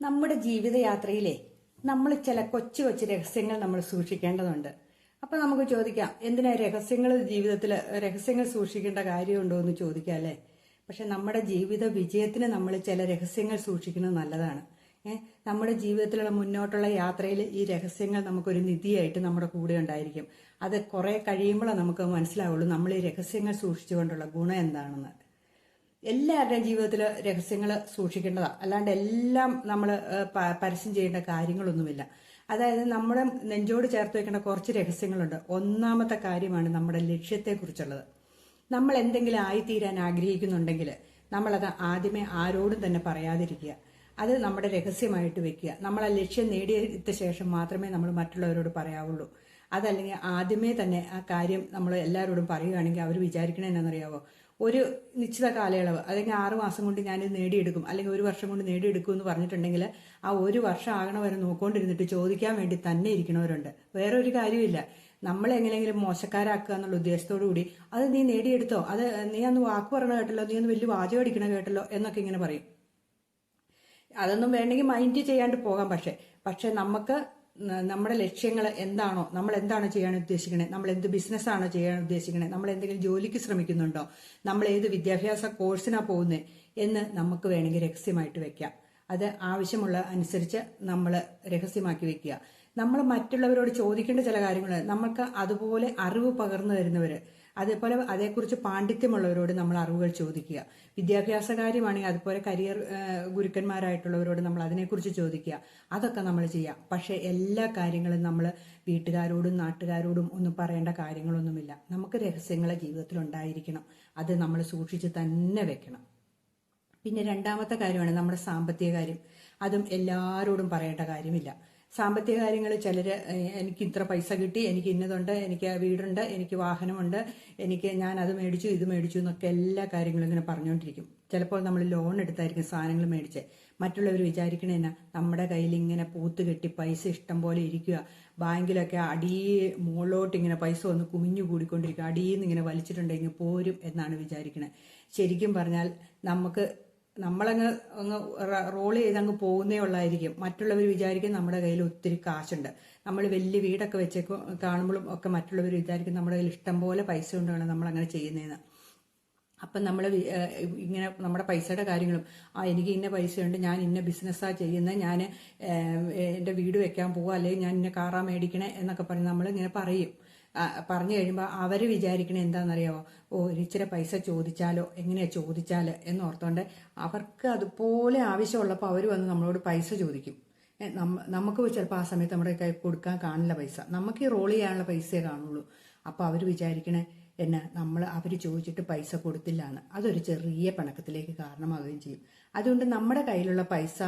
നമ്മുടെ ജീവിതയാത്രയിലെ നമ്മൾ ചില കൊച്ചു കൊച്ചു രഹസ്യങ്ങൾ നമ്മൾ സൂക്ഷിക്കേണ്ടതുണ്ട്. അപ്പൊ നമുക്ക് ചോദിക്കാം എന്തിനാ രഹസ്യങ്ങൾ ജീവിതത്തിൽ രഹസ്യങ്ങൾ സൂക്ഷിക്കേണ്ട കാര്യമുണ്ടോ എന്ന് ചോദിക്കാം അല്ലേ? പക്ഷെ നമ്മുടെ ജീവിത വിജയത്തിന് നമ്മൾ ചില രഹസ്യങ്ങൾ സൂക്ഷിക്കുന്നത് നല്ലതാണ്. നമ്മുടെ ജീവിതത്തിലുള്ള മുന്നോട്ടുള്ള യാത്രയിൽ ഈ രഹസ്യങ്ങൾ നമുക്കൊരു നിധിയായിട്ട് നമ്മുടെ കൂടെ ഉണ്ടായിരിക്കും. അത് കുറെ കഴിയുമ്പോഴാണ് നമുക്ക് മനസ്സിലാവുള്ളൂ നമ്മൾ ഈ രഹസ്യങ്ങൾ സൂക്ഷിച്ചുകൊണ്ടുള്ള ഗുണം എന്താണെന്ന്. എല്ലാവരുടെയും ജീവിതത്തിൽ രഹസ്യങ്ങൾ സൂക്ഷിക്കേണ്ടതാണ് അല്ലാണ്ട് എല്ലാം നമ്മൾ പരസ്യം ചെയ്യേണ്ട കാര്യങ്ങളൊന്നുമില്ല. അതായത് നമ്മുടെ നെഞ്ചോട് ചേർത്ത് വെക്കേണ്ട കുറച്ച് രഹസ്യങ്ങളുണ്ട്. ഒന്നാമത്തെ കാര്യമാണ് നമ്മുടെ ലക്ഷ്യത്തെക്കുറിച്ചുള്ളത്. നമ്മൾ എന്തെങ്കിലും ആയിത്തീരാൻ ആഗ്രഹിക്കുന്നുണ്ടെങ്കിൽ നമ്മളത് ആദ്യമേ ആരോടും തന്നെ പറയാതിരിക്കുക. അത് നമ്മുടെ രഹസ്യമായിട്ട് വെക്കുക. നമ്മൾ ആ ലക്ഷ്യം നേടിയെടുത്ത ശേഷം മാത്രമേ നമ്മൾ മറ്റുള്ളവരോട് പറയാവുള്ളൂ. അതല്ലെങ്കിൽ ആദ്യമേ തന്നെ ആ കാര്യം നമ്മൾ എല്ലാവരോടും പറയുകയാണെങ്കിൽ അവർ വിചാരിക്കണേ എന്നറിയാവോ ഒരു നിശ്ചിത കാലയളവ് അല്ലെങ്കിൽ ആറ് മാസം കൊണ്ട് ഞാനിത് നേടിയെടുക്കും അല്ലെങ്കിൽ ഒരു വർഷം കൊണ്ട് നേടിയെടുക്കും എന്ന് പറഞ്ഞിട്ടുണ്ടെങ്കിൽ ആ ഒരു വർഷം ആകണ വരെ നോക്കൊണ്ടിരുന്നിട്ട് ചോദിക്കാൻ വേണ്ടി തന്നെ ഇരിക്കണവരുണ്ട് വേറൊരു കാര്യമില്ല നമ്മളെ എങ്ങനെയെങ്കിലും മോശക്കാരാക്കുക എന്നുള്ള ഉദ്ദേശത്തോടു കൂടി അത് നീ നേടിയെടുത്തോ? അത് നീ അന്ന് വാക്ക് പറഞ്ഞ കേട്ടല്ലോ? നീ ഒന്ന് വലിയ വാചകം അടിക്കണ കേട്ടല്ലോ? എന്നൊക്കെ ഇങ്ങനെ പറയും. അതൊന്നും വേണമെങ്കിൽ മൈൻഡ് ചെയ്യാണ്ട് പോകാം പക്ഷെ. പക്ഷെ നമുക്ക് നമ്മുടെ ലക്ഷ്യങ്ങൾ എന്താണോ നമ്മൾ എന്താണ് ചെയ്യാൻ ഉദ്ദേശിക്കുന്നത് നമ്മൾ എന്ത് ബിസിനസ്സാണോ ചെയ്യാൻ ഉദ്ദേശിക്കുന്നത് നമ്മൾ എന്തെങ്കിലും ജോലിക്ക് ശ്രമിക്കുന്നുണ്ടോ നമ്മൾ ഏത് വിദ്യാഭ്യാസ കോഴ്സിനാണ് പോകുന്നത് എന്ന് നമുക്ക് വേണമെങ്കിൽ രഹസ്യമായിട്ട് വെക്കാം. അത് ആവശ്യമുള്ള അനുസരിച്ച് നമ്മൾ രഹസ്യമാക്കി വെക്കുക. നമ്മൾ മറ്റുള്ളവരോട് ചോദിക്കേണ്ട ചില കാര്യങ്ങൾ നമ്മൾക്ക് അതുപോലെ അറിവ് പകർന്നു തരുന്നവർ അതേപോലെ അതേക്കുറിച്ച് പാണ്ഡിത്യമുള്ളവരോട് നമ്മൾ അറിവുകൾ ചോദിക്കുക. വിദ്യാഭ്യാസ കാര്യമാണെങ്കിൽ അതുപോലെ കരിയർ ഗുരുക്കന്മാരായിട്ടുള്ളവരോട് നമ്മൾ അതിനെക്കുറിച്ച് ചോദിക്കുക. അതൊക്കെ നമ്മൾ ചെയ്യാം. പക്ഷേ എല്ലാ കാര്യങ്ങളും നമ്മൾ വീട്ടുകാരോടും നാട്ടുകാരോടും ഒന്നും പറയേണ്ട കാര്യങ്ങളൊന്നുമില്ല. നമുക്ക് രഹസ്യങ്ങളെ ജീവിതത്തിൽ ഉണ്ടായിരിക്കണം. അത് നമ്മൾ സൂക്ഷിച്ച് തന്നെ വെക്കണം. പിന്നെ രണ്ടാമത്തെ കാര്യമാണ് നമ്മുടെ സാമ്പത്തിക കാര്യം. അതും എല്ലാവരോടും പറയേണ്ട കാര്യമില്ല. സാമ്പത്തിക കാര്യങ്ങൾ ചിലർ എനിക്ക് ഇത്ര പൈസ കിട്ടി എനിക്ക് ഇന്നതുണ്ട് എനിക്ക് വീടുണ്ട് എനിക്ക് വാഹനമുണ്ട് എനിക്ക് ഞാൻ അത് മേടിച്ചു ഇത് മേടിച്ചു എന്നൊക്കെ എല്ലാ കാര്യങ്ങളും ഇങ്ങനെ പറഞ്ഞുകൊണ്ടിരിക്കും ചിലപ്പോൾ നമ്മൾ ലോൺ എടുത്തായിരിക്കും സാധനങ്ങൾ മേടിച്ച്. മറ്റുള്ളവർ വിചാരിക്കണേന നമ്മുടെ കയ്യിൽ ഇങ്ങനെ പൂത്ത് കെട്ടി പൈസ ഇഷ്ടം പോലെ ഇരിക്കുക ബാങ്കിലൊക്കെ അടി മുകളിലോട്ട് ഇങ്ങനെ പൈസ ഒന്ന് കുമിഞ്ഞു കൂടിക്കൊണ്ടിരിക്കുക അടിയിൽ നിന്ന് ഇങ്ങനെ വലിച്ചിട്ടുണ്ടെങ്കിൽ പോരും എന്നാണ് വിചാരിക്കുന്നത് ശരിക്കും പറഞ്ഞാൽ നമുക്ക് നമ്മളങ്ങ് അങ്ങ് റോൾ ചെയ്ത് അങ്ങ് പോകുന്നേ ഉള്ളായിരിക്കും. മറ്റുള്ളവർ വിചാരിക്കും നമ്മുടെ കയ്യിൽ ഒത്തിരി കാശുണ്ട്. നമ്മൾ വലിയ വീടൊക്കെ വെച്ച് കാണുമ്പോഴും ഒക്കെ മറ്റുള്ളവർ വിചാരിക്കും നമ്മുടെ കയ്യിൽ ഇഷ്ടം പോലെ പൈസ കൊണ്ടാണ് നമ്മൾ അങ്ങനെ ചെയ്യുന്നതെന്ന് അപ്പം നമ്മൾ ഇങ്ങനെ നമ്മുടെ പൈസയുടെ കാര്യങ്ങളും ആ എനിക്ക് ഇന്ന പൈസയുണ്ട് ഞാൻ ഇന്ന ബിസിനസ്സാണ് ചെയ്യുന്നത് ഞാൻ എന്റെ വീട് വെക്കാൻ പോവുക അല്ലെങ്കിൽ ഞാൻ ഇന്ന കാറാ മേടിക്കണേ എന്നൊക്കെ പറഞ്ഞ് നമ്മൾ ഇങ്ങനെ പറയും. പറഞ്ഞു കഴിയുമ്പോൾ അവർ വിചാരിക്കണേ എന്താണെന്നറിയാമോ ഓ ഒരിച്ചിരി പൈസ ചോദിച്ചാലോ? എങ്ങനെയാണ് ചോദിച്ചാൽ എന്നോർത്തോണ്ട് അവർക്ക് അതുപോലെ ആവശ്യമുള്ളപ്പോൾ അവർ വന്ന് നമ്മളോട് പൈസ ചോദിക്കും. നമുക്ക് ചിലപ്പോൾ ആ സമയത്ത് നമ്മുടെ കൈ കൊടുക്കാൻ കാണില്ല പൈസ. നമുക്ക് ഈ റോൾ ചെയ്യാനുള്ള പൈസയെ കാണുള്ളൂ. അപ്പോൾ അവർ വിചാരിക്കണേ എന്നാ നമ്മൾ അവർ ചോദിച്ചിട്ട് പൈസ കൊടുത്തില്ല എന്ന് അതൊരു ചെറിയ പണക്കത്തിലേക്ക് കാരണമാവുകയും ചെയ്യും. അതുകൊണ്ട് നമ്മുടെ കയ്യിലുള്ള പൈസ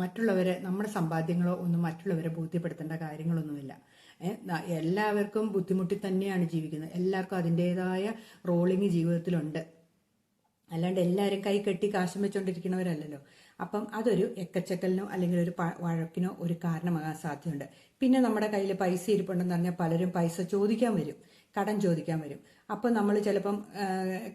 മറ്റുള്ളവരെ നമ്മുടെ സമ്പാദ്യങ്ങളോ ഒന്നും മറ്റുള്ളവരെ ബോധ്യപ്പെടുത്തേണ്ട കാര്യങ്ങളൊന്നുമില്ല. എല്ലാവർക്കും ബുദ്ധിമുട്ടി തന്നെയാണ് ജീവിക്കുന്നത്. എല്ലാവർക്കും അതിന്റെതായ റോളിങ് ജീവിതത്തിലുണ്ട്. അല്ലാണ്ട് എല്ലാവരും കൈ കെട്ടി കാശും വെച്ചുകൊണ്ടിരിക്കുന്നവരല്ലോ അപ്പം അതൊരു എക്കച്ചക്കലിനോ അല്ലെങ്കിൽ ഒരു വഴക്കിനോ ഒരു കാരണമാകാൻ സാധ്യതയുണ്ട്. പിന്നെ നമ്മുടെ കയ്യിൽ പൈസ ഇരിപ്പുണ്ടെന്ന് പറഞ്ഞാൽ പലരും പൈസ ചോദിക്കാൻ വരും. കടം ചോദിക്കാൻ വരും. അപ്പം നമ്മൾ ചിലപ്പം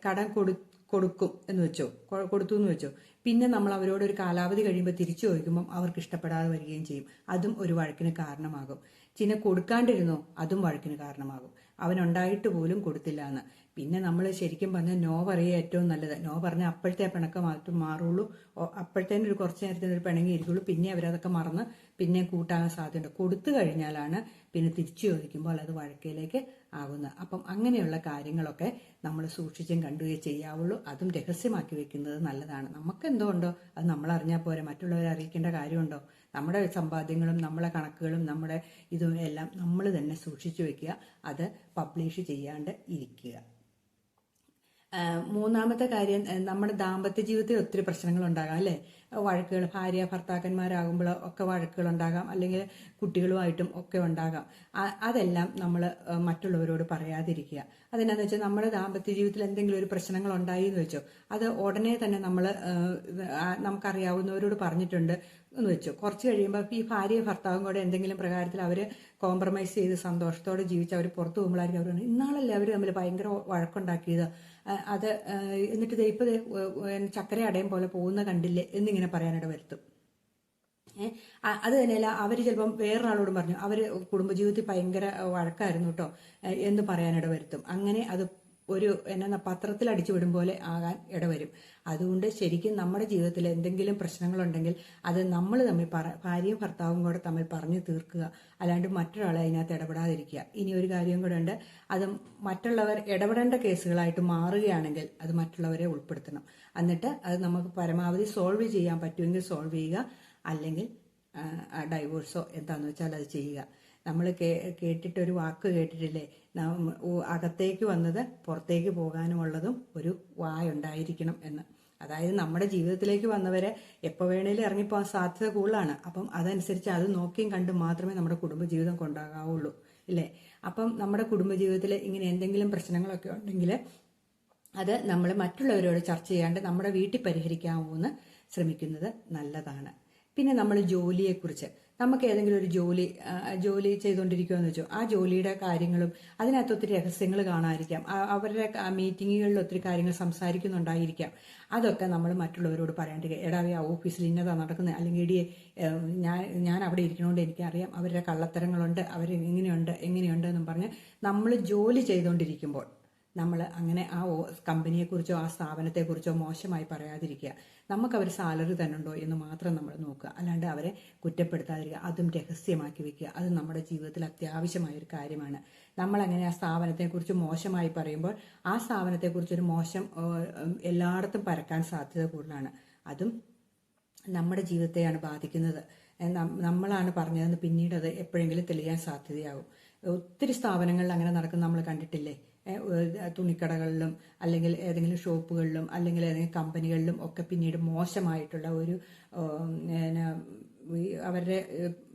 കടം കൊടു കൊടുക്കും എന്ന് വെച്ചോ? കൊടുത്തു എന്ന് വെച്ചോ? പിന്നെ നമ്മൾ അവരോട് ഒരു കാലാവധി കഴിയുമ്പോൾ തിരിച്ചു ചോദിക്കുമ്പോൾ അവർക്ക് ഇഷ്ടപ്പെടാതെ വരികയും ചെയ്യും. അതും ഒരു വഴക്കിന് കാരണമാകും. ചില കൊടുക്കാണ്ടിരുന്നോ അതും വഴക്കിന് കാരണമാകും. അവനുണ്ടായിട്ട് പോലും കൊടുത്തില്ല എന്ന്. പിന്നെ നമ്മൾ ശരിക്കും പറഞ്ഞാൽ നോ പറയുക ഏറ്റവും നല്ലത്. നോ പറഞ്ഞാൽ അപ്പോഴത്തെ പിണക്കം മാത്രം മാറുള്ളൂ. അപ്പോഴത്തേന് ഒരു കുറച്ച് നേരത്തിന് ഒരു പിണങ്ങി ഇരിക്കുള്ളൂ. പിന്നെ അവരതൊക്കെ മറന്ന് പിന്നെ കൂട്ടാൻ സാധ്യതയുണ്ട്. കൊടുത്തു കഴിഞ്ഞാലാണ് പിന്നെ തിരിച്ചു ചോദിക്കുമ്പോൾ അത് വഴക്കയിലേക്ക് ആകുന്നത് അപ്പം അങ്ങനെയുള്ള കാര്യങ്ങളൊക്കെ നമ്മൾ സൂക്ഷിച്ചും കണ്ടുകയും ചെയ്യാവുള്ളൂ. അതും രഹസ്യമാക്കി വെക്കുന്നത് നല്ലതാണ്. നമുക്ക് എന്തോ ഉണ്ടോ അത് നമ്മൾ അറിഞ്ഞാൽ പോരെ. മറ്റുള്ളവരെ അറിയിക്കേണ്ട കാര്യമുണ്ടോ? നമ്മുടെ സമ്പാദ്യങ്ങളും നമ്മളെ കണക്കുകളും നമ്മുടെ ഇതും എല്ലാം നമ്മൾ തന്നെ സൂക്ഷിച്ചു വെക്കുക. അത് പബ്ലിഷ് ചെയ്യാണ്ട് ഇരിക്കുക. മൂന്നാമത്തെ കാര്യം നമ്മുടെ ദാമ്പത്യ ജീവിതത്തിൽ ഒത്തിരി പ്രശ്നങ്ങൾ ഉണ്ടാകാം അല്ലേ? വഴക്കുകൾ ഭാര്യ ഭർത്താക്കന്മാരാകുമ്പോൾ ഒക്കെ വഴക്കുകൾ ഉണ്ടാകാം അല്ലെങ്കിൽ കുട്ടികളുമായിട്ടും ഒക്കെ ഉണ്ടാകാം. അതെല്ലാം നമ്മൾ മറ്റുള്ളവരോട് പറയാതിരിക്കുക. അതെന്നാന്ന് വെച്ചാൽ നമ്മുടെ ദാമ്പത്യ ജീവിതത്തിൽ എന്തെങ്കിലും ഒരു പ്രശ്നങ്ങൾ ഉണ്ടായി എന്ന് വെച്ചോ അത് ഉടനെ തന്നെ നമ്മൾ നമുക്കറിയാവുന്നവരോട് പറഞ്ഞിട്ടുണ്ട് എന്ന് വെച്ചു. കുറച്ച് കഴിയുമ്പോൾ ഈ ഭാര്യയും ഭർത്താവും കൂടെ എന്തെങ്കിലും പ്രകാരത്തിൽ അവർ കോംപ്രമൈസ് ചെയ്ത് സന്തോഷത്തോടെ ജീവിച്ച് അവർ പുറത്തു പോകുമ്പോഴായിരിക്കും അവർ ഇന്നാളല്ലേ അവർ തമ്മിൽ ഭയങ്കര വഴക്കുണ്ടാക്കിയത്? അത് എന്നിട്ട് ഇപ്പൊ ചക്കര അടയും പോലെ പോകുന്ന കണ്ടില്ലേ? എന്നിങ്ങനെ പറയാനിട വരുത്തും. ഏഹ് അത് തന്നെയല്ല അവർ ചിലപ്പം വേറൊരാളോട് പറഞ്ഞു അവർ കുടുംബജീവിതത്തിൽ ഭയങ്കര വഴക്കായിരുന്നു കേട്ടോ എന്ന് പറയാനിട വരുത്തും. അങ്ങനെ അത് ഒരു എന്നാ പത്രത്തിൽ അടിച്ചു വിടും പോലെ ആകാൻ ഇടവരും. അതുകൊണ്ട് ശരിക്കും നമ്മുടെ ജീവിതത്തിൽ എന്തെങ്കിലും പ്രശ്നങ്ങളുണ്ടെങ്കിൽ അത് നമ്മൾ തമ്മിൽ ഭാര്യയും ഭർത്താവും കൂടെ തമ്മിൽ പറഞ്ഞു തീർക്കുക. അല്ലാണ്ട് മറ്റൊരാളെ അതിനകത്ത് ഇടപെടാതിരിക്കുക. ഇനി ഒരു കാര്യം കൂടെ ഉണ്ട്. അത് മറ്റുള്ളവർ ഇടപെടേണ്ട കേസുകളായിട്ട് മാറുകയാണെങ്കിൽ അത് മറ്റുള്ളവരെ ഉൾപ്പെടുത്തണം. എന്നിട്ട് അത് നമുക്ക് പരമാവധി സോൾവ് ചെയ്യാൻ പറ്റുമെങ്കിൽ സോൾവ് ചെയ്യുക. അല്ലെങ്കിൽ ഡൈവോഴ്സോ എന്താണെന്ന് വെച്ചാൽ അത് ചെയ്യുക. നമ്മൾ കേട്ടിട്ടൊരു വാക്ക് കേട്ടിട്ടില്ലേ? അകത്തേക്ക് വന്നത് പുറത്തേക്ക് പോകാനുമുള്ളതും ഒരു വായുണ്ടായിരിക്കണം എന്ന്. അതായത് നമ്മുടെ ജീവിതത്തിലേക്ക് വന്നവരെ എപ്പോൾ വേണേലും ഇറങ്ങിപ്പോകാൻ സാധ്യത കൂടുതലാണ്. അപ്പം അതനുസരിച്ച് അത് നോക്കിയും കണ്ടും മാത്രമേ നമ്മുടെ കുടുംബജീവിതം കൊണ്ടാകാവുള്ളൂ. ഇല്ലേ? അപ്പം നമ്മുടെ കുടുംബജീവിതത്തിൽ ഇങ്ങനെ എന്തെങ്കിലും പ്രശ്നങ്ങളൊക്കെ ഉണ്ടെങ്കിൽ അത് നമ്മൾ മറ്റുള്ളവരോട് ചർച്ച ചെയ്യാണ്ട് നമ്മുടെ വീട്ടിൽ പരിഹരിക്കാമെന്ന് ശ്രമിക്കുന്നത് നല്ലതാണ്. പിന്നെ നമ്മൾ ജോലിയെക്കുറിച്ച്. നമുക്ക് ഏതെങ്കിലും ഒരു ജോലി ജോലി ചെയ്തുകൊണ്ടിരിക്കുകയെന്ന് വെച്ചോ ആ ജോലിയുടെ കാര്യങ്ങളും അതിനകത്ത് ഒത്തിരി രഹസ്യങ്ങൾ കാണാതിരിക്കാം. അവരുടെ മീറ്റിങ്ങുകളിൽ ഒത്തിരി കാര്യങ്ങൾ സംസാരിക്കുന്നുണ്ടായിരിക്കാം. അതൊക്കെ നമ്മൾ മറ്റുള്ളവരോട് പറയാണ്ടിരിക്കുക എടാ ആ ഓഫീസിൽ ഇന്നതാ നടക്കുന്നത് അല്ലെങ്കിൽ ഇടിയെ ഞാൻ ഞാൻ അവിടെ ഇരിക്കണോണ്ട് എനിക്കറിയാം. അവരുടെ കള്ളത്തരങ്ങളുണ്ട്. അവർ ഇങ്ങനെയുണ്ട് എങ്ങനെയുണ്ട് എന്നും പറഞ്ഞ് നമ്മൾ ജോലി ചെയ്തുകൊണ്ടിരിക്കുമ്പോൾ നമ്മൾ അങ്ങനെ ആ കമ്പനിയെക്കുറിച്ചോ ആ സ്ഥാപനത്തെക്കുറിച്ചോ മോശമായി പറയാതിരിക്കുക. നമുക്ക് അവർ സാലറി തന്നുണ്ടോ എന്ന് മാത്രം നമ്മൾ നോക്കുക. അല്ലാണ്ട് അവരെ കുറ്റപ്പെടുത്താതിരിക്കുക. അതും രഹസ്യമാക്കി വെക്കുക. അത് നമ്മുടെ ജീവിതത്തിൽ അത്യാവശ്യമായ ഒരു കാര്യമാണ്. നമ്മൾ അങ്ങനെ ആ സ്ഥാപനത്തെക്കുറിച്ച് മോശമായി പറയുമ്പോൾ ആ സ്ഥാപനത്തെക്കുറിച്ച് ഒരു മോശം എല്ലായിടത്തും പരക്കാൻ സാധ്യത കൂടുതലാണ്. അതും നമ്മുടെ ജീവിതത്തെയാണ് ബാധിക്കുന്നത്. നമ്മളാണ് പറഞ്ഞതെന്ന് പിന്നീട് അത് എപ്പോഴെങ്കിലും തെളിയാൻ സാധ്യതയാകും ഒത്തിരി സ്ഥാപനങ്ങളിൽ അങ്ങനെ നടക്കുന്ന നമ്മൾ കണ്ടിട്ടില്ലേ? തുണിക്കടകളിലും അല്ലെങ്കിൽ ഏതെങ്കിലും ഷോപ്പുകളിലും അല്ലെങ്കിൽ ഏതെങ്കിലും കമ്പനികളിലും ഒക്കെ പിന്നീട് മോശമായിട്ടുള്ള ഒരു അവരുടെ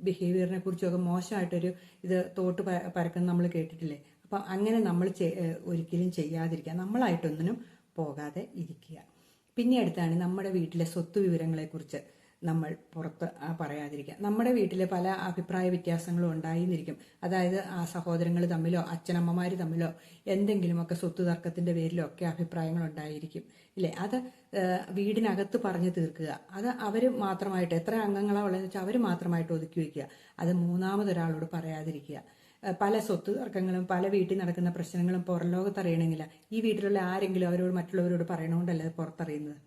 ബിഹേവിയറിനെ കുറിച്ചൊക്കെ മോശമായിട്ടൊരു ഇത് തോട്ട് പരക്കുന്ന നമ്മൾ കേട്ടിട്ടില്ലേ? അപ്പം അങ്ങനെ നമ്മൾ ഒരിക്കലും ചെയ്യാതിരിക്കുക. നമ്മളായിട്ടൊന്നിനും പോകാതെ ഇരിക്കുക. പിന്നെ അടുത്താണ് നമ്മുടെ വീട്ടിലെ സ്വത്ത് വിവരങ്ങളെക്കുറിച്ച്. നമ്മൾ പുറത്ത് പറയാതിരിക്കുക നമ്മുടെ വീട്ടിലെ പല അഭിപ്രായ വ്യത്യാസങ്ങളും ഉണ്ടായിരിക്കും അതായത് ആ സഹോദരങ്ങൾ തമ്മിലോ അച്ഛനമ്മമാർ തമ്മിലോ എന്തെങ്കിലുമൊക്കെ സ്വത്ത് തർക്കത്തിന്റെ പേരിലോ ഒക്കെ അഭിപ്രായങ്ങൾ ഉണ്ടായിരിക്കും. ഇല്ലേ? അത് വീടിനകത്ത് പറഞ്ഞു തീർക്കുക. അത് അവർ മാത്രമായിട്ട് എത്ര അംഗങ്ങളാണ് ഉള്ളതെന്ന് വെച്ചാൽ അവർ മാത്രമായിട്ട് ഒതുക്കി വയ്ക്കുക അത് മൂന്നാമതൊരാളോട് പറയാതിരിക്കുക. പല സ്വത്ത് തർക്കങ്ങളും പല വീട്ടിൽ നടക്കുന്ന പ്രശ്നങ്ങളും പുറം ലോകത്ത് അറിയണമെങ്കിൽ ഈ വീട്ടിലുള്ള ആരെങ്കിലും അവരോട് മറ്റുള്ളവരോട് പറയണോണ്ടല്ലേ പുറത്തറിയുന്നത്?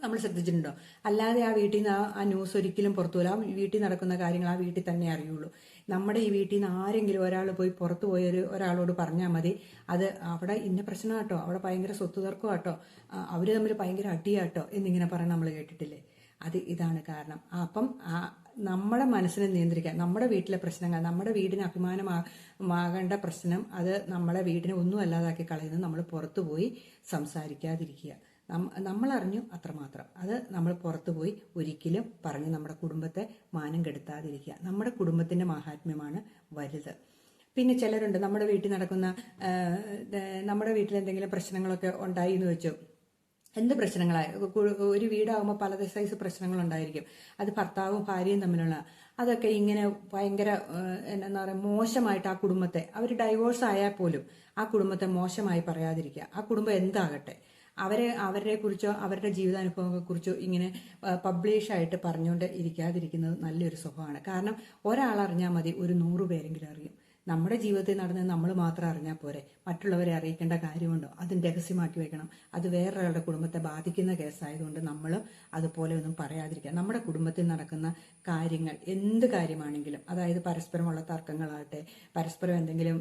നമ്മൾ ശ്രദ്ധിച്ചിട്ടുണ്ടോ? അല്ലാതെ ആ വീട്ടിൽ നിന്ന് ആ- ന്യൂസ് ഒരിക്കലും പുറത്തു വരില്ല. ആ വീട്ടിൽ നടക്കുന്ന കാര്യങ്ങൾ ആ വീട്ടിൽ തന്നെ അറിയുള്ളൂ. നമ്മുടെ ഈ വീട്ടിൽ നിന്ന് ആരെങ്കിലും ഒരാൾ പോയി പുറത്തു പോയ ഒരു ഒരാളോട് പറഞ്ഞാൽ മതി. അത് അവിടെ ഇന്ന പ്രശ്നം കേട്ടോ അവിടെ ഭയങ്കര സ്വത്ത് തർക്കം കേട്ടോ അവർ തമ്മിൽ ഭയങ്കര അടിയാട്ടോ എന്നിങ്ങനെ പറയാൻ നമ്മൾ കേട്ടിട്ടില്ലേ? അത് ഇതാണ് കാരണം. അപ്പം ആ നമ്മുടെ മനസ്സിനെ നിയന്ത്രിക്കാൻ നമ്മുടെ വീട്ടിലെ പ്രശ്നങ്ങൾ നമ്മുടെ വീടിന് അഭിമാനമാകേണ്ട പ്രശ്നം അത് നമ്മളെ വീടിനെ ഒന്നും അല്ലാതാക്കി കളയുന്നത് നമ്മൾ പുറത്തു പോയി സംസാരിക്കാതിരിക്കുക. നമ്മളറിഞ്ഞു അത്രമാത്രം. അത് നമ്മൾ പുറത്തു പോയി ഒരിക്കലും പറഞ്ഞ് നമ്മുടെ കുടുംബത്തെ മാനം കെടുത്താതിരിക്കുക. നമ്മുടെ കുടുംബത്തിന്റെ മഹാത്മ്യമാണ് വലുത്. പിന്നെ ചിലരുണ്ട് നമ്മുടെ വീട്ടിൽ നടക്കുന്ന നമ്മുടെ വീട്ടിൽ എന്തെങ്കിലും പ്രശ്നങ്ങളൊക്കെ ഉണ്ടായി എന്ന് വെച്ചു. എന്ത് പ്രശ്നങ്ങളായി ഒരു വീടാകുമ്പോൾ പല സൈസ് പ്രശ്നങ്ങൾ ഉണ്ടായിരിക്കും അത് ഭർത്താവും ഭാര്യയും തമ്മിലുള്ള. അതൊക്കെ ഇങ്ങനെ ഭയങ്കര എന്താ പറയുക മോശമായിട്ട് ആ കുടുംബത്തെ അവർ ഡൈവോഴ്സ് ആയാൽ പോലും ആ കുടുംബത്തെ മോശമായി പറയാതിരിക്കുക. ആ കുടുംബം എന്താകട്ടെ? അവരെ അവരെ കുറിച്ചോ അവരുടെ ജീവിതാനുഭവങ്ങളെ കുറിച്ചോ ഇങ്ങനെ പബ്ലിഷായിട്ട് പറഞ്ഞുകൊണ്ട് ഇരിക്കാതിരിക്കുന്നത് നല്ലൊരു സ്വഭാവമാണ്. കാരണം ഒരാൾ അറിഞ്ഞാൽ മതി ഒരു നൂറ് പേരെങ്കിലും അറിയും. നമ്മുടെ ജീവിതത്തിൽ നടന്നത് നമ്മൾ മാത്രം അറിഞ്ഞാൽ പോരെ. മറ്റുള്ളവരെ അറിയിക്കേണ്ട കാര്യമുണ്ടോ? അതും രഹസ്യമാക്കി വെക്കണം. അത് വേറൊരാളുടെ കുടുംബത്തെ ബാധിക്കുന്ന കേസായതുകൊണ്ട് നമ്മൾ അതുപോലെ ഒന്നും പറയാതിരിക്കുക. നമ്മുടെ കുടുംബത്തിൽ നടക്കുന്ന കാര്യങ്ങൾ എന്ത് കാര്യമാണെങ്കിലും അതായത് പരസ്പരമുള്ള തർക്കങ്ങളാകട്ടെ പരസ്പരം എന്തെങ്കിലും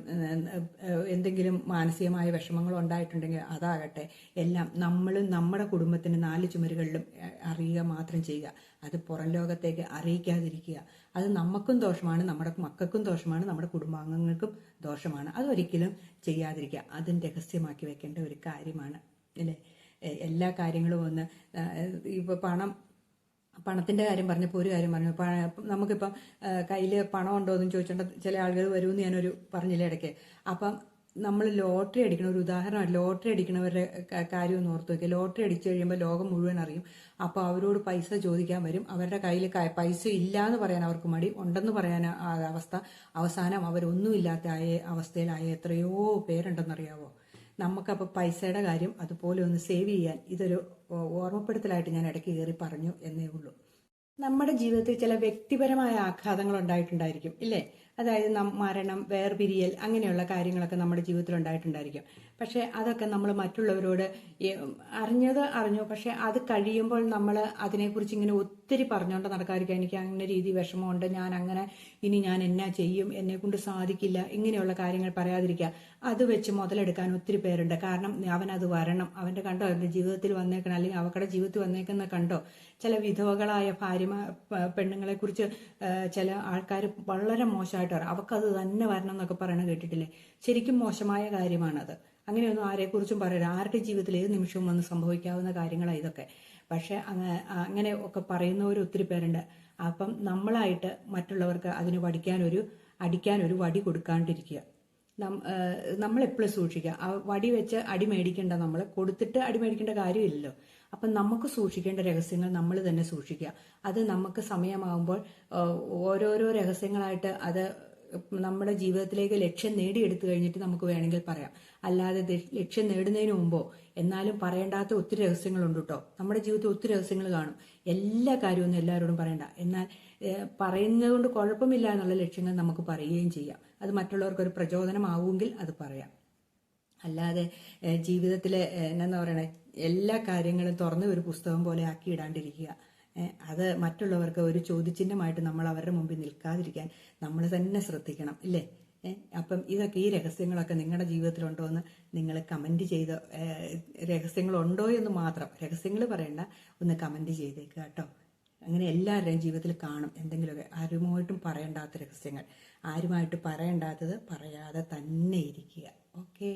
എന്തെങ്കിലും മാനസികമായ വിഷമങ്ങൾ ഉണ്ടായിട്ടുണ്ടെങ്കിൽ അതാകട്ടെ എല്ലാം നമ്മൾ നമ്മുടെ കുടുംബത്തിന് നാല് ചുമരുകളിലും അറിയുക മാത്രം ചെയ്യുക. അത് പുറം ലോകത്തേക്ക് അറിയിക്കാതിരിക്കുക. അത് നമുക്കും ദോഷമാണ് നമ്മുടെ മക്കൾക്കും ദോഷമാണ് നമ്മുടെ കുടുംബാംഗങ്ങൾക്കും ദോഷമാണ്. അതൊരിക്കലും ചെയ്യാതിരിക്കുക. അതും രഹസ്യമാക്കി വെക്കേണ്ട ഒരു കാര്യമാണ്. അല്ലേ? എല്ലാ കാര്യങ്ങളും ഒന്ന് ഇപ്പോൾ പണം പണത്തിന്റെ കാര്യം പറഞ്ഞപ്പോൾ ഒരു കാര്യം പറഞ്ഞു. നമുക്കിപ്പം കയ്യിൽ പണം ഉണ്ടോ എന്ന് ചോദിച്ചോണ്ട് ചില ആളുകൾ വരുമെന്ന് ഞാനൊരു പറഞ്ഞില്ല ഇടയ്ക്ക്. അപ്പം നമ്മൾ ലോട്ടറി അടിക്കണ ഒരു ഉദാഹരണം ലോട്ടറി അടിക്കണവരുടെ കാര്യം ഒന്ന് ഓർത്ത് വയ്ക്കുക ലോട്ടറി അടിച്ചു കഴിയുമ്പോൾ ലോകം മുഴുവൻ അറിയും. അപ്പോൾ അവരോട് പൈസ ചോദിക്കാൻ വരും. അവരുടെ കയ്യിൽ പൈസ ഇല്ല എന്ന് പറയാൻ അവർക്ക് മടി. ഉണ്ടെന്ന് പറയാൻ അവസ്ഥ. അവസാനം അവരൊന്നുമില്ലാത്ത ആയ അവസ്ഥയിലായ എത്രയോ പേരുണ്ടെന്നറിയാവോ? നമുക്കപ്പോൾ പൈസയുടെ കാര്യം അതുപോലെ ഒന്ന് സേവ് ചെയ്യാൻ ഇതൊരു ഓർമ്മപ്പെടുത്തലായിട്ട് ഞാൻ ഇടയ്ക്ക് കയറി പറഞ്ഞു എന്നേ ഉള്ളൂ. നമ്മുടെ ജീവിതത്തിൽ ചില വ്യക്തിപരമായ ആഘാതങ്ങൾ ഉണ്ടായിട്ടുണ്ടായിരിക്കും ഇല്ലേ? അതായത് മരണം വേർപിരിയൽ അങ്ങനെയുള്ള കാര്യങ്ങളൊക്കെ നമ്മുടെ ജീവിതത്തിൽ ഉണ്ടായിട്ടുണ്ടായിരിക്കും പക്ഷേ അതൊക്കെ നമ്മൾ മറ്റുള്ളവരോട് അറിഞ്ഞത് അറിഞ്ഞു. പക്ഷേ അത് കഴിയുമ്പോൾ നമ്മൾ അതിനെക്കുറിച്ച് ഇങ്ങനെ ഒത്തിരി പറഞ്ഞുകൊണ്ട് നടക്കാതിരിക്കുക എനിക്ക് അങ്ങനെ രീതി വിഷമമുണ്ട്. ഞാൻ അങ്ങനെ ഇനി ഞാൻ എന്നാ ചെയ്യും? എന്നെ കൊണ്ട് സാധിക്കില്ല. ഇങ്ങനെയുള്ള കാര്യങ്ങൾ പറയാതിരിക്കുക. അത് വെച്ച് മുതലെടുക്കാൻ ഒത്തിരി പേരുണ്ട്. കാരണം അവൻ അത് വരണം. അവന്റെ കണ്ടോ? അവന്റെ ജീവിതത്തിൽ വന്നേക്കണം അല്ലെങ്കിൽ അവക്കടെ ജീവിതത്തിൽ വന്നേക്കുന്ന കണ്ടോ? ചില വിധവകളായ ഭാര്യ പെണ്ണുങ്ങളെ കുറിച്ച് ചില ആൾക്കാർ വളരെ മോശമായിട്ട് പറയും അവക്കത് തന്നെ വരണം എന്നൊക്കെ പറയണത് കേട്ടിട്ടില്ലേ? ശരിക്കും മോശമായ കാര്യമാണത്. അങ്ങനെയൊന്നും ആരെക്കുറിച്ചും പറയരുത്. ആരുടെ ജീവിതത്തിൽ ഏത് നിമിഷവും വന്ന് സംഭവിക്കാവുന്ന കാര്യങ്ങളാണ് ഇതൊക്കെ. പക്ഷെ അങ്ങ- അങ്ങനെ ഒക്കെ പറയുന്നവർ ഒത്തിരി പേരുണ്ട്. അപ്പം നമ്മളായിട്ട് മറ്റുള്ളവർക്ക് അതിന് പഠിക്കാനൊരു അടിക്കാനൊരു വടി കൊടുക്കാണ്ടിരിക്കുക. നമ്മളെപ്പോഴും സൂക്ഷിക്കുക. ആ വടി വെച്ച് അടി മേടിക്കേണ്ട നമ്മൾ കൊടുത്തിട്ട് അടി മേടിക്കേണ്ട കാര്യമില്ലല്ലോ. അപ്പം നമുക്ക് സൂക്ഷിക്കേണ്ട രഹസ്യങ്ങൾ നമ്മൾ തന്നെ സൂക്ഷിക്കുക. അത് നമുക്ക് സമയമാകുമ്പോൾ ഓരോരോ രഹസ്യങ്ങളായിട്ട് അത് നമ്മുടെ ജീവിതത്തിലേക്ക് ലക്ഷ്യം നേടിയെടുത്തു കഴിഞ്ഞിട്ട് നമുക്ക് വേണമെങ്കിൽ പറയാം. അല്ലാതെ ലക്ഷ്യം നേടുന്നതിന് മുമ്പോ എന്നാലും പറയേണ്ടാത്ത ഒത്തിരി രഹസ്യങ്ങളുണ്ട് കേട്ടോ നമ്മുടെ ജീവിതത്തിൽ ഒത്തിരി രഹസ്യങ്ങൾ കാണും. എല്ലാ കാര്യമൊന്നും എല്ലാവരോടും പറയണ്ട. എന്നാൽ പറയുന്നത് കൊണ്ട് കുഴപ്പമില്ല എന്നുള്ള ലക്ഷ്യങ്ങൾ നമുക്ക് പറയുകയും ചെയ്യാം. അത് മറ്റുള്ളവർക്ക് ഒരു പ്രചോദനമാവുമെങ്കിൽ അത് പറയാം. അല്ലാതെ ജീവിതത്തിലെ എന്നാ പറയണേ എല്ലാ കാര്യങ്ങളും തുറന്ന് ഒരു പുസ്തകം പോലെ ആക്കി ഇടാണ്ടിരിക്കുക. അത് മറ്റുള്ളവർക്ക് ഒരു ചോദ്യചിഹ്നമായിട്ട് നമ്മൾ അവരുടെ മുമ്പിൽ നിൽക്കാതിരിക്കാൻ നമ്മൾ തന്നെ ശ്രദ്ധിക്കണം ഇല്ലേ? അപ്പം ഇതൊക്കെ ഈ രഹസ്യങ്ങളൊക്കെ നിങ്ങളുടെ ജീവിതത്തിലുണ്ടോ എന്ന് നിങ്ങൾ കമന്റ് ചെയ്ത് രഹസ്യങ്ങളുണ്ടോ എന്ന് മാത്രം രഹസ്യങ്ങൾ പറയണ്ട ഒന്ന് കമന്റ് ചെയ്തേക്കുക കേട്ടോ. അങ്ങനെ എല്ലാവരുടെയും ജീവിതത്തിൽ കാണും എന്തെങ്കിലുമൊക്കെ ആരുമായിട്ടും പറയേണ്ടാത്ത രഹസ്യങ്ങൾ. ആരുമായിട്ട് പറയേണ്ടാത്തത് പറയാതെ തന്നെ ഇരിക്കുക. ഓക്കേ?